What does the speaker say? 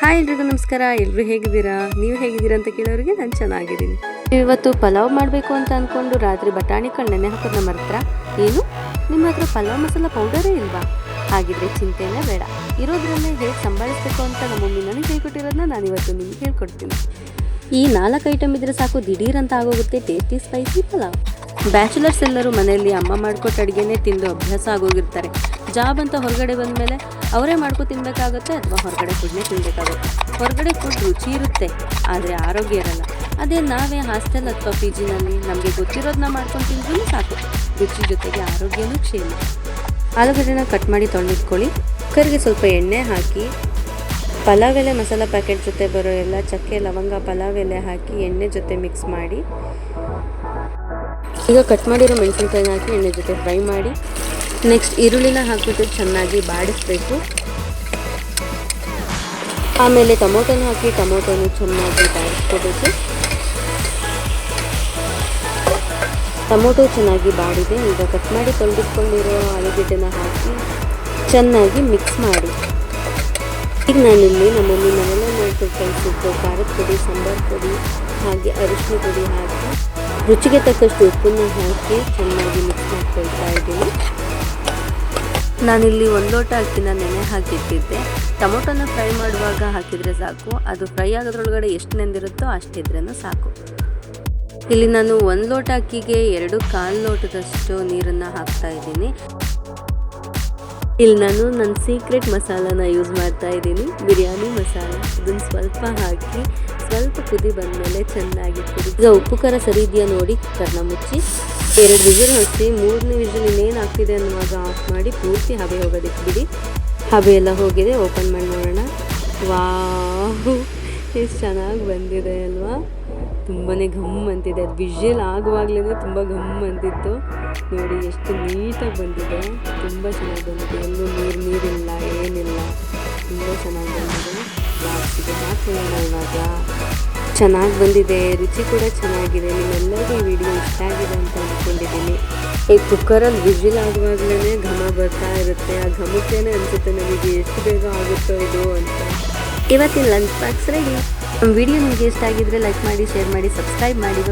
Hi ಎಲ್ರಿಗೂ ನಮಸ್ಕಾರ. ಎಲ್ಲರೂ ಹೇಗಿದ್ದೀರಾ? ನೀವು ಹೇಗಿದ್ದೀರಾ ಅಂತ ಕೇಳೋರಿಗೆ ನಾನು ಚೆನ್ನಾಗಿದ್ದೀನಿ. ನೀವು ಇವತ್ತು ಪಲಾವ್ ಮಾಡಬೇಕು ಅಂತ ಅಂದ್ಕೊಂಡು ರಾತ್ರಿ ಬಟಾಣಿ ಕಾಳು ನೆನೆ ನಮ್ಮ ಹತ್ರ ಏನು? ನಿಮ್ಮ ಹತ್ರ ಪಲಾವ್ ಮಸಾಲ ಪೌಡರೇ ಇಲ್ವಾ? ಹಾಗಿದ್ರೆ ಚಿಂತೆನೇ ಬೇಡ. ಇರೋದ್ರಲ್ಲೇ ಹೇಗೆ ಸಂಭಾಳಿಸ್ಬೇಕು ಅಂತ ನಮ್ಮ ಮಮ್ಮಿ ನನಗೆ ಹೇಳ್ಕೊಟ್ಟಿರೋದನ್ನ ನಾನು ಇವತ್ತು ನಿಮ್ಗೆ ಹೇಳ್ಕೊಡ್ತೀನಿ. ಈ ನಾಲ್ಕು ಐಟಮ್ ಇದ್ರೆ ಸಾಕು ದಿಢೀರ್ ಅಂತ ಆಗೋಗುತ್ತೆ ಟೇಸ್ಟಿ ಸ್ಪೈಸಿ ಪಲಾವ್. ಬ್ಯಾಚುಲರ್ಸ್ ಎಲ್ಲರೂ ಮನೆಯಲ್ಲಿ ಅಮ್ಮ ಮಾಡ್ಕೊಟ್ಟು ಅಡುಗೆನೇ ತಿಂದು ಅಭ್ಯಾಸ ಆಗೋಗಿರ್ತಾರೆ. ಜಾಬ್ ಅಂತ ಹೊರಗಡೆ ಬಂದಮೇಲೆ ಅವರೇ ಮಾಡ್ಕೊ ತಿನ್ನಬೇಕಾಗುತ್ತೆ ಅಥವಾ ಹೊರಗಡೆ ಫುಡ್ನೇ ತಿನ್ನಬೇಕಾಗುತ್ತೆ ಹೊರಗಡೆ ಫುಡ್ ರುಚಿ ಇರುತ್ತೆ, ಆದರೆ ಆರೋಗ್ಯ ಇರಲ್ಲ. ಅದೇ ನಾವೇ ಹಾಸ್ಟೆಲ್ ಅಥವಾ ಪಿ ಜಿನಲ್ಲಿ ನಮಗೆ ಗೊತ್ತಿರೋದನ್ನ ಮಾಡ್ಕೊಂಡು ತಿಂದ್ರೂ ಸಾಕು. ರುಚಿ ಜೊತೆಗೆ ಆರೋಗ್ಯನೂ ಕ್ಷೇಮ. ಆಲೂಗಡ್ಡೆನ ಕಟ್ ಮಾಡಿ ತೊಳೆದಿಟ್ಕೊಳ್ಳಿ. ಕುಕ್ಕರ್ಗೆ ಸ್ವಲ್ಪ ಎಣ್ಣೆ ಹಾಕಿ ಪಲಾವ್ ಎಲೆ ಮಸಾಲ ಪ್ಯಾಕೆಟ್ ಜೊತೆ ಬರೋ ಎಲ್ಲ ಚಕ್ಕೆ, ಲವಂಗ ಪಲಾವ್ ಎಲೆ ಹಾಕಿ ಎಣ್ಣೆ ಜೊತೆ ಮಿಕ್ಸ್ ಮಾಡಿ. ಈಗ ಕಟ್ ಮಾಡಿರೋ ಮೆಣಸಿನ್ಕಾಯಿನ ಹಾಕಿ ಎಣ್ಣೆ ಜೊತೆ ಫ್ರೈ ಮಾಡಿ. ನೆಕ್ಸ್ಟ್ ಈರುಳ್ಳಿನ ಹಾಕಿಬಿಟ್ಟು ಚೆನ್ನಾಗಿ ಬಾಡಿಸ್ಬೇಕು. ಆಮೇಲೆ ಟೊಮೊಟೊನ ಹಾಕಿ ಟೊಮೊಟೊನ ಚೆನ್ನಾಗಿ ಬಾಡಿಸ್ಕೋಬೇಕು. ಟೊಮೊಟೊ ಚೆನ್ನಾಗಿ ಬಾಡಿದೆ. ಈಗ ಕಟ್ ಮಾಡಿ ತೊಳೆದಿಟ್ಕೊಂಡಿರೋ ಆಲೂಗೆಡ್ಡೆನ ಹಾಕಿ ಚೆನ್ನಾಗಿ ಮಿಕ್ಸ್ ಮಾಡಿ. ಈಗ ನಾನಿಲ್ಲಿ ನಮ್ಮಲ್ಲಿ ಮನೆಯಲ್ಲೇ ಮಾಡ್ಕೊಂಡು ಕಳಿಸಿದ್ದು ಖಾರದ ಪುಡಿ, ಸಾಂಬಾರು ಪುಡಿ, ಹಾಗೆ ಅರಿಶಿನ ಪುಡಿ ಹಾಕಿ ರುಚಿಗೆ ತಕ್ಕಷ್ಟು ಉಪ್ಪನ್ನು ಹಾಕಿ ಚೆನ್ನಾಗಿ ಮಿಕ್ಸ್ ಮಾಡ್ಕೊಳ್ತಾ ಇದ್ದೀನಿ. ನಾನಿಲ್ಲಿ ಒಂದು ಲೋಟ ಅಕ್ಕಿನ ನೆನೆ ಹಾಕಿಟ್ಟಿದ್ದೆ. ಟೊಮೊಟೊನ ಫ್ರೈ ಮಾಡುವಾಗ ಹಾಕಿದರೆ ಸಾಕು. ಅದು ಫ್ರೈ ಆಗೋದ್ರೊಳಗಡೆ ಎಷ್ಟು ನೆಂದಿರುತ್ತೋ ಅಷ್ಟಿದ್ರೂ ಸಾಕು. ಇಲ್ಲಿ ನಾನು ಒಂದು ಲೋಟ ಅಕ್ಕಿಗೆ ಎರಡು ಕಾಲು ಲೋಟದಷ್ಟು ನೀರನ್ನು ಹಾಕ್ತಾ ಇದ್ದೀನಿ. ಇಲ್ಲಿ ನಾನು ನನ್ನ ಸೀಕ್ರೆಟ್ ಮಸಾಲಾನ ಯೂಸ್ ಮಾಡ್ತಾ ಇದ್ದೀನಿ. ಬಿರಿಯಾನಿ ಮಸಾಲ. ಇದನ್ನು ಸ್ವಲ್ಪ ಹಾಕಿ ಸ್ವಲ್ಪ ಕುದಿ ಬಂದಮೇಲೆ ಚೆನ್ನಾಗಿ ಕುದಿ ಈಗ ಉಪ್ಪು ಖಾರ ಸರಿ ಇದೆಯಾ ನೋಡಿ ಕುಕ್ಕರ್ನ ಮುಚ್ಚಿ. ಎರಡು ವಿಸಿಲ್ ಹೊಡಿಸಿ ಮೂರನೇ ವಿಸಿಲ್ ಇನ್ನೇನು ಆಗ್ತಿದೆ ಅನ್ನುವಾಗ ಆಫ್ ಮಾಡಿ ಪೂರ್ತಿ ಹಬೆ ಹೋಗೋದಕ್ಕೆ ಬಿಡಿ. ಹಬೆ ಎಲ್ಲ ಹೋಗಿದೆ ಓಪನ್ ಮಾಡಿ ನೋಡೋಣ. ವಾಹ್, ಎಷ್ಟು ಚೆನ್ನಾಗಿ ಬಂದಿದೆ ಅಲ್ವಾ? ತುಂಬಾ ಘಮ್ ಅಂತಿದೆ. ಅದು ವಿಷಲ್ ಆಗುವಾಗಲೇ ತುಂಬ ಘಮ್ ಅಂತಿತ್ತು. ನೋಡಿ, ಎಷ್ಟು ನೀಟಾಗಿ ಬಂದಿದೆ. ತುಂಬ ಚೆನ್ನಾಗಿ ಬಂದಿದೆ. ಎಲ್ಲೂ ನೀರು ನೀರಿಲ್ಲ, ಏನಿಲ್ಲ. ತುಂಬ ಚೆನ್ನಾಗಿ ಬಂದಿದೆ ಲಾಸ್ಟಿಗೆ ಹಾಕೊಳ್ಳೋಣ ಇವಾಗ ಚೆನ್ನಾಗಿ ಬಂದಿದೆ ರುಚಿ ಕೂಡ ಚೆನ್ನಾಗಿದೆ, ನಿಮ್ಮೆಲ್ಲರಿಗೂ ಈ ವಿಡಿಯೋ ಇಷ್ಟ ಆಗಿದೆ ಅಂತ ಅಂದ್ಕೊಂಡಿದ್ದೀನಿ. ಈ ಕುಕ್ಕರಲ್ಲಿ ವಿಜಿಲ್ ಆಗುವಾಗಲೇ ಘಮ ಬರ್ತಾ ಇರುತ್ತೆ, ಆ ಘಮಕ್ಕೇನೆ ಅನಿಸುತ್ತೆ ನಮಗೆ ಎಷ್ಟು ಬೇಗ ಆಗುತ್ತೋ ಇದು ಅಂತ. ಇವತ್ತಿನ ಲಂಚ್ ಬಾಕ್ಸ್ ರೆಡಿ ವಿಡಿಯೋ ನಿಮಗೆ ಇಷ್ಟ ಆಗಿದ್ರೆ ಲೈಕ್ ಮಾಡಿ ಶೇರ್ ಮಾಡಿ ಸಬ್ಸ್ಕ್ರೈಬ್ ಮಾಡಿ.